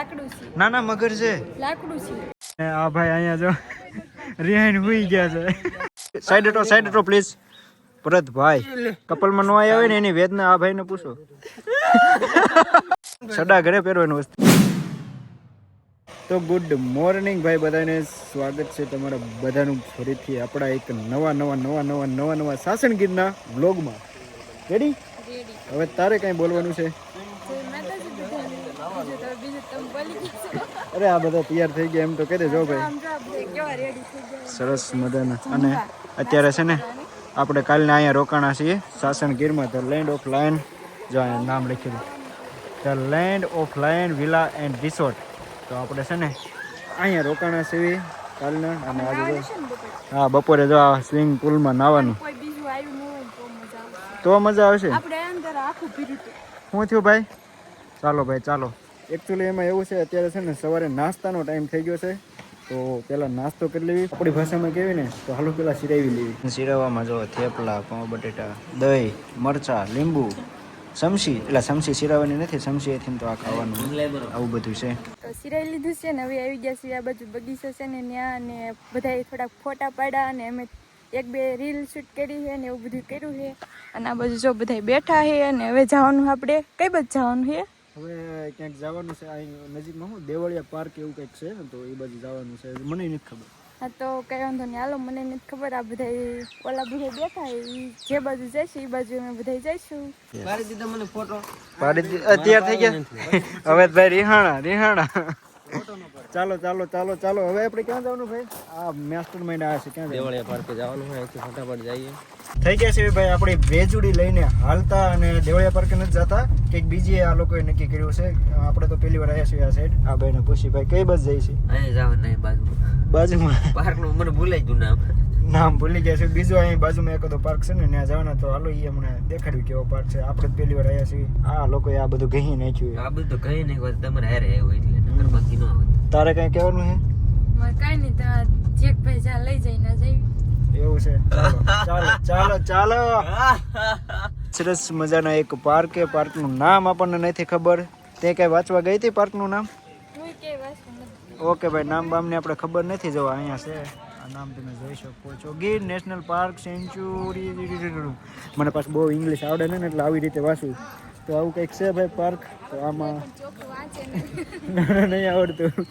લાકડું છે. ના ના મગર છે. લાકડું છે. આ ભાઈ અહીંયા જો રિહાઈન હુઈ ગયા છે. સાઈડ હટો સાઈડ હટો પ્લીઝ ભરતભાઈ કપલમાં નો આવ્યા હોય ને એની વેદના આ ભાઈને પૂછો. સડા ઘરે પહેરવાની વસ્તુ. તો ગુડ મોર્નિંગ ભાઈ બધાને. સ્વાગત છે તમારા બધાનું ફરીથી આપણા એક નવા નવા નવા નવા નવા નવા સાસણગીરના વ્લોગમાં રેડી રેડી હવે તારે કાંઈ બોલવાનું છે જય માતાજી બધાને બીજું તો બીજું તમે બોલી ગયા છો અરે આ બધા તૈયાર થઈ ગયા એમ તો કહી દેજો ભાઈ. સરસ મજાના. અને અત્યારે છે ને આપણે કાલના અહીંયા રોકાણા છીએ સાસણગીરમાં ધ લેન્ડ ઓફ લાયન. જો અહીંયા નામ લખેલું the land of lion villa and resort. તો આપણે છે ને અહીંયા રોકાણા છીએ કાલના અને આજે. હા બપોરે જો આ સ્વિમિંગ પુલમાં નાવાનું. તો મજા આવશે. શું થયું ભાઈ? ચાલો ભાઈ ચાલો. એકચ્યુઅલી એમાં એવું છે અત્યારે છે ને સવારે નાસ્તાનો ટાઈમ થઈ ગયો છે. તો પેલા નાસ્તો કરી લેવી. આપણી ભાષામાં કેવી ને તો હાલો પેલા સિરાવી લેવી. સિરાવવામાં જો થેપલા પાઉં બટેટા દહીં મરચા લીંબુ સમસી એટલે સમસી સિરાવાની નથી સમસી એથી તો આ ખાવાનું આવું બધું છે. તો સિરાઈ લીધું છે ને હવે આવી ગયા છે આ બાજુ બગીચો છે ને ત્યાં ને બધાએ થોડાક ફોટા પાડ્યા અને અમે એક બે રીલ શૂટ કરી છે ને એવું બધું કર્યું છે. અને આ બાજુ જો બધા બેઠા છે અને હવે જવાનું આપણે. કઈ બાજુ જવાનું છે? હવે ક્યાંક જવાનું છે અહીં નજીકમાં હું દેવળિયા પાર્ક એવું કંઈક છે તો એ બાજુ જવાનું છે. મને નથી ખબર. હા તો કઈ વાંધો નહીં. હાલો મને નથી ખબર. આ બધા ઓલા બધા બેઠા એ જે બાજુ જઈશું એ બાજુ અમે બધા જઈશું. પાડી દી- અત્યાર થઈ ગયા. હવે ભાઈ રિહાણા રિહાણા. ચાલો ચાલો ચાલો ચાલો. હવે આપણે ક્યાં જવાનું ભાઈ? આ માસ્ટર માઇન્ડ આવે છે ક્યાં? દેવળિયા પાર્કે જવાનું હોય અહીંથી ફટાફટ જઈએ. થઈ ગયા છે ભાઈ આપણે વેજુડી લઈને હાલતા અને દેવળિયા પાર્કે નથી જતા. કંઈક બીજી આ લોકોએ નક્કી કર્યું છે. આપણે તો પહેલી વાર આવ્યા છીએ આ સાઈડ આ ભાઈને પૂછી ભાઈ કઈ બસ છે? અહીંયા જવાનું નહીં બાજુ બાજુમાં. પાર્કનું મને ભૂલાઈ ગયું નામ. નામ ભૂલી ગયા છે. બીજો અહીં બાજુમાં એકાદો પાર્ક છે ને ત્યાં જવાના તો હાલો એ હમણાં દેખાડ્યું કેવો પાર્ક છે. આપણે પહેલી વાર આવ્યા છીએ. આ લોકોએ આ બધું ઘહી નાખ્યું. આ બધું તો નાખ્યું તમારે હારે આવ્યો એટલે. નકર બાકી ન આવે તારે કઈ કહેવાનું છે? મારે કઈ નહીં ત્યાં ચેક જ્યાં લઈ જઈને જઈ એવું છે. ચાલો ચાલો ચાલો સરસ મજાનો એક પાર્ક છે પાર્કનું નામ આપણને નથી ખબર. તે કઈ વાંચવા ગઈ હતી પાર્કનું નામ? ઓકે ભાઈ નામ બામને આપણે ખબર નથી જોવા અહીંયા છે. આ નામ તમે જોઈ શકો છો. ગીર નેશનલ પાર્ક સેન્ચુરી મને પાછું બહુ ઇંગ્લિશ આવડે ને એટલે આવી રીતે વાંચું. તો આવું કંઈક છે ભાઈ પાર્ક? તો આમાં ચોખ્ખું નહીં ના, નહીં આવડતું.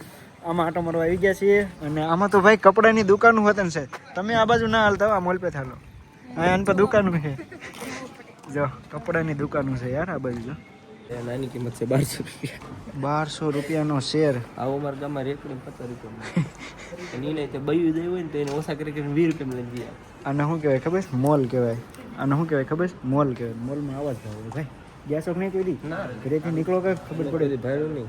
આમાં આટો મારવા આવી ગયા છીએ અને આમાં તો ભાઈ કપડાની દુકાન હોત ને સાહેબ તમે આ બાજુ ના હાલતા આ મોલ પે થાલો હા આન પર દુકાનું છે. જો કપડાની દુકાન છે યાર આ બાજુ જો. નાની કિંમત છે બારસો રૂપિયા. બારસો રૂપિયાનો શેર આવો અમારા ગામમાં રેકડી પચાસ રૂપિયા એની નહીં તે બયું દઈ હોય ને તો એને ઓછા કરી કરીને વીસ રૂપિયા લઈ ગયા. અને શું કહેવાય ખબર મોલ કહેવાય. અને શું કહેવાય ખબર મોલ કહેવાય. મોલમાં આવા જ ભાઈ. ગેસ ઓફ નહીં કરી ઘરેથી નીકળો કે ખબર પડે? ભાઈ નહીં.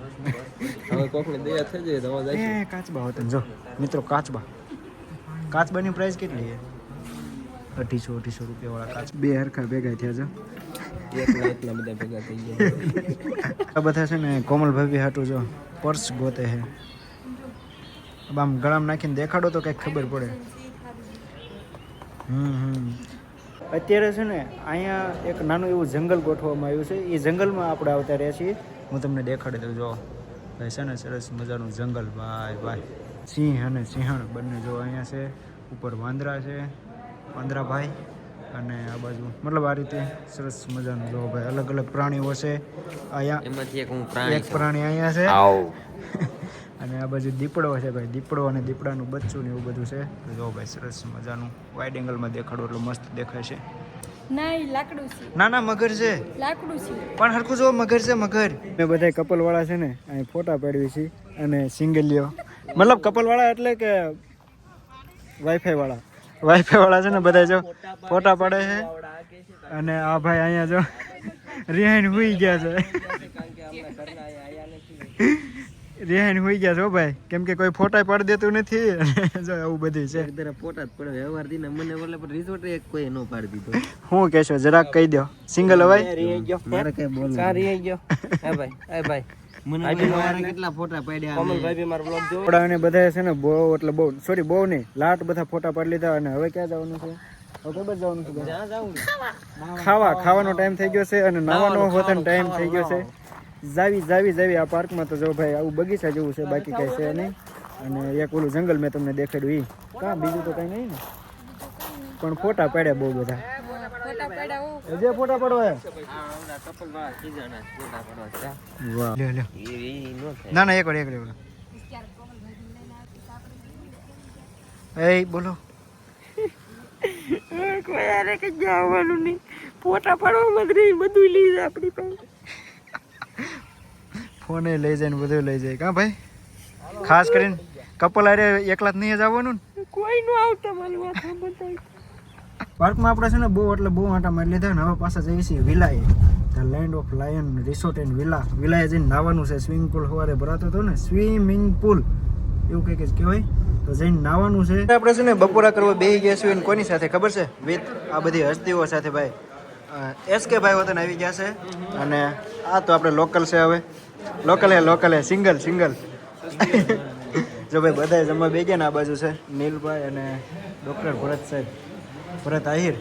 હવે કોકને દયા થઈ જાય તો જાય કાચબા હોતા જો મિત્રો કાચબા. કાચબાની પ્રાઇસ કેટલી છે? અઢીસો અઢીસો રૂપિયા વાળા કાચ. બે હરખા ભેગા થયા છે. એકલા બધા ભેગા થઈ ગયા. આ બધા છે ને કોમલ ભાભી હાટું જો પર્સ ગોતે છે. अब આમ ગળામાં નાખીને દેખાડો તો કંઈક ખબર પડે. હમ હમ. અત્યારે છે ને અહીંયા એક નાનું એવું જંગલ ગોઠવવામાં આવ્યું છે. એ જંગલમાં આપણે આવતા રહ્યા છીએ. હું તમને દેખાડી દઉં જો. ભાઈ છે ને સરસ મજાનું જંગલ. ભાઈ ભાઈ. સિંહ અને સિંહણ બંને જો અહીંયા છે. ઉપર વાંદરા છે. વાંદરા ભાઈ અને આ બાજુ મતલબ આ રીતે સરસ મજાનું જો ભાઈ અલગ અલગ પ્રાણીઓ છે. અહીંયા એમાંથી એક હું પ્રાણી એક પ્રાણી અહીંયા છે. અને આ બાજુ દીપડો છે ભાઈ દીપડો અને દીપડાનું બચ્ચું ને એવું બધું છે. તો જો ભાઈ સરસ મજાનું વાઇડ એંગલમાં દેખાડો એટલે મસ્ત દેખાય છે. ના લાકડું છે. ના ના મગર છે. લાકડું છે. પણ હરખું જો મગર છે મગર. મેં બધા કપલ વાળા છે ને અહીં ફોટા પાડવી છે અને સિંગલીઓ. મતલબ કપલ વાળા એટલે કે વાઈફાઈ વાળા. વાઈફાઈ વાળા છે ને બધા જો ફોટા પાડે છે. અને આ ભાઈ અહીંયા જો રિહાઈન હુઈ ગયા છે. રિહાઈન હોઈ ગયા છો ભાઈ. કેમ કે કોઈ ફોટા પડ દેતું નથી. જો એવું બધું છે. તારા ફોટા જ પડે. વ્યવહાર દીને મને બોલે પણ રિસોર્ટ એક કોઈ નો પાડી દીધો. શું કહેશો જરાક કહી દો સિંગલ અવાય મારે કઈ બોલ સારી રહી ગયો. એ ભાઈ એ ભાઈ. કેટલા ફોટા પાડ્યા અને બધા છે ને બહુ એટલે બહુ સોરી બહુ નહીં. લાટ બધા ફોટા પાડી લીધા અને હવે ક્યાં જવાનું છે? હવે કઈ જવાનું છે? ખાવા ખાવાનો ટાઈમ થઈ ગયો છે અને નાવાનો હોતનો ટાઈમ થઈ ગયો છે. જાવી જાવી જાવી આ પાર્કમાં તો જો ભાઈ આવું બગીચા જેવું છે બાકી કાંઈ છે નહીં. અને એક ઓલું જંગલ મેં તમને દેખાડ્યું એ કાં બીજું તો કાંઈ નહીં ને? પણ ફોટા પાડ્યા બહુ બધા. ફોટા પાડ્યા ફોટા પડવા પડવા નો થાય. ના ના એક વાર એક વાર એ બોલો. કોઈ યારે કે જવાનું નહીં. ફોટા પાડવામાં જ રહી બધું લઈ જાય આપણી પાસે. ફોને લઈ જાય ને બધું લઈ જાય. કાં ભાઈ? ખાસ કરીને કપલ અરે એકલા જ નહીં જ આવવાનું ને કોઈ નું આવતા મારી વાત સાંભળતા પાર્કમાં આપણે છે ને બહુ એટલે બહુ આટા મારી લીધા ને હવે પાછા જઈએ છીએ વિલાએ. The land of lion resort and villa વિલાએ જઈને નાવાનું છે સ્વિમિંગ પુલ સવારે ભરાતો હતો ને સ્વિમિંગ પુલ એવું કંઈક જ કહેવાય. તો જઈને નાવાનું છે. આપણે છે ને બપોરા કરવા બેસી ગયા છીએ એને કોની સાથે ખબર છે? વિથ આ બધી હસ્તીઓ સાથે ભાઈ. એસ કે ભાઈ વતન આવી ગયા છે. અને આ તો આપણે લોકલ છે હવે. લોકલ હે લોકલ, સિંગલ સિંગલ. જો ભાઈ બધા જમવા બે ગયા ને આ બાજુ છે નીલભાઈ અને ડૉક્ટર ભરત સાહેબ. ભરત આહિર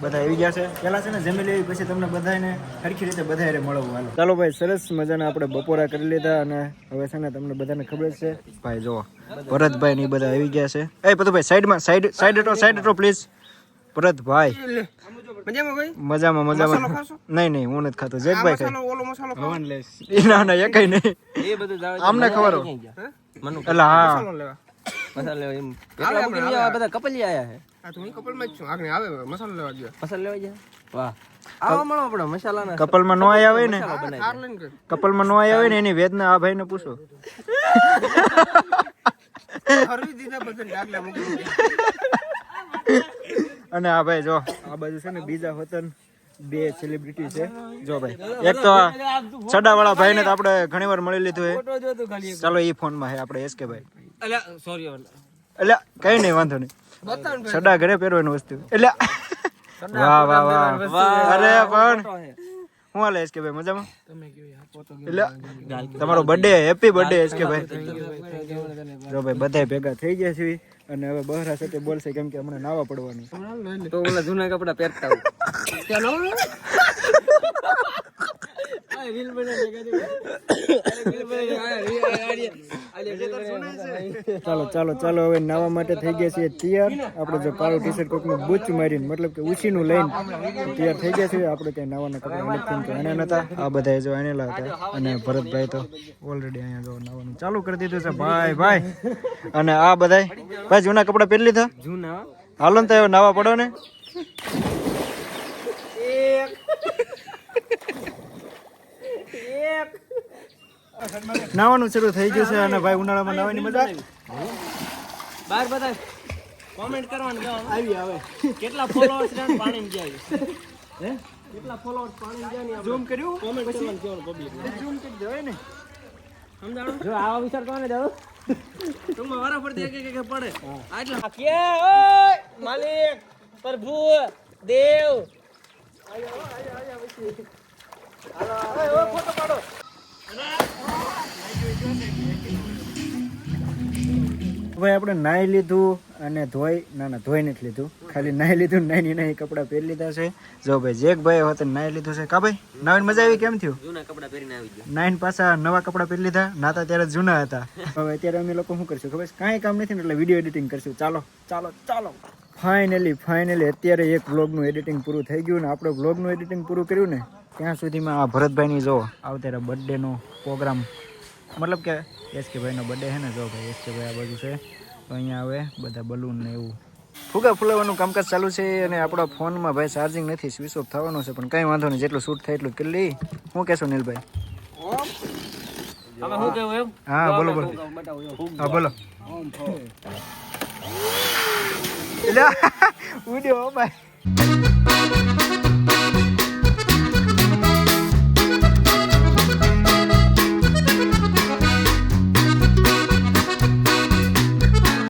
બધા આવી ગયા છે. પેલા છે ને જમી લેવી, પછી તમને બધાને સરખી રીતે બધા મળવું હાલો. ચાલો ભાઈ, સરસ મજાના આપણે બપોરા કરી લીધા અને હવે છે ને તમને બધાને ખબર છે. ભાઈ જો ભરતભાઈ ને બધા આવી ગયા છે. એ, પતુભાઈ સાઈડમાં સાઈડ સાઈડ હટો સાઈડ હટો પ્લીઝ ભરતભાઈ. મજામાં ભાઈ મજામાં મજામાં. નહીં નહીં હું નથી ખાતો. જેકભાઈ ખાય. ઓલો મસાલો હવન લેસ. ના ના એકાઈ નહીં. એ બધું જાવ આમને ખબર હો. મનુ એટલે હા. લેવા. મસાલો લેવા એમ. કેટલા મૂકીને આ બધા કપલી આયા હે હા તો હું કપલમાં જ છું. આગળ આવે મસાલો લેવા ગયો. મસાલો લેવા ગયા? વાહ. આવા મળો આપણે મસાલાના. કપલમાં નો આયા હોય ને? કપલમાં નો આયા હોય ને એની વેદના આ ભાઈને પૂછો. અને આ ભાઈ જો આ બાજુ છે ને બીજા વતન બે સેલિબ્રિટી છે. જો ભાઈ એક તો ચડાવાળા ભાઈ ને તો આપણે ઘણી વાર મળી લીધું ખાલી ચાલો એ ફોનમાં હે આપણે એસ કે ભાઈ. અલ્યા સોરી એટલે કઈ નહીં વાંધો નહીં. સડા ઘરે પહેરવાની વસ્તુ. એટલે વાહ વાહ વાહ. અરે પણ. હું હાલે એસકે ભાઈ? મજામાં? એટલે તમારો બર્થડે હેપી બર્થડે એસકે ભાઈ? જો ભાઈ બધાય ભેગા થઈ ગયા છે અને હવે બહરા સાથે બોલશે કેમ કે હમણાં નાવા પડવાનું. તો ઓલા જૂના કપડા પહેરતા હોય. ચાલો ચાલો ચાલો હવે નાવા માટે થઈ ગયા છીએ તૈયાર. આપણે જો કાળું ટી શર્ટ કોકનું બૂચ મારીને મતલબ કે ઉછીનું લઈને તૈયાર થઈ ગયા છીએ. આપણે ક્યાંય નાવાના કપડા નથી તો એને નતા. આ બધા જો આનેલા હતા. અને ભરતભાઈ તો ઓલરેડી અહીંયા જો નાવાનું ચાલુ કરી દીધું છે. ભાઈ ભાઈ. અને આ બધાય? ભાઈ જૂના કપડા પહેરી લીધા? જૂના. હાલો ને તો નાવા પડો ને. નાવાનું શરૂ થઈ ગયું છે અને ભાઈ ઉનાળામાં નાવાની મજા બાર બધા કોમેન્ટ કરવાનું આવી આવે કેટલા ફોલોઅર્સ છે પાણી ગયા હે કેટલા ફોલોઅર્સ પાણી ગયા ને ઝૂમ કર્યું કોમેન્ટ કરવાનું કહેવાનું પબ્લિક ઝૂમ કરી દેવાય ને સમજાણો જો આવા વિચાર કોને જાવ તમે વારા પડતી એક એક પડે આટલા કે ઓય માલિક પ્રભુ દેવ ભાઈ આપણે નાહી લીધું અને ધોઈ ના ના ધોઈ નથી લીધું. ખાલી નાહી લીધું નાની નાની કપડાં પહેરી લીધા છે. જો ભાઈ જેક ભાઈ હોતે નાહી લીધું છે. કા ભાઈ નવીન મજા આવી? કેમ થયું? જૂના કપડાં પહેરીને આવી ગયા. નાઈન પાછા નવા કપડાં પહેરી લીધા. નાતા ત્યારે જૂના હતા. હવે અત્યારે અમે લોકો શું કરશું? ખબર કાંઈ કામ નથી ને એટલે વીડિયો એડિટિંગ કરશું. ચાલો ચાલો ચાલો. ફાઇનલી ફાઇનલી અત્યારે એક બ્લોગનું એડિટિંગ પૂરું થઈ ગયું ને આપણે બ્લોગનું એડિટિંગ પૂરું કર્યું ને? ત્યાં સુધીમાં આ ભરતભાઈની જો આવતારે બર્થડેનો પ્રોગ્રામ મતલબ કે એસ કે ભાઈનો બર્થડે છે ને જો ભાઈ એસ કે ભાઈ આ બાજુ છે તો અહીંયા આવે બધા બલૂન ને એવું. ફુગા ફૂલાવાનું કામકાજ ચાલુ છે અને આપણા ફોનમાં ભાઈ ચાર્જિંગ નથી સ્વિચ ઓફ થવાનો છે પણ કંઈ વાંધો નહીં જેટલું શૂટ થાય એટલું કરી લઈ શું કહેશો નીલભાઈ? હા બોલો બોલો. હા બોલો. ઉડ્યો ભાઈ.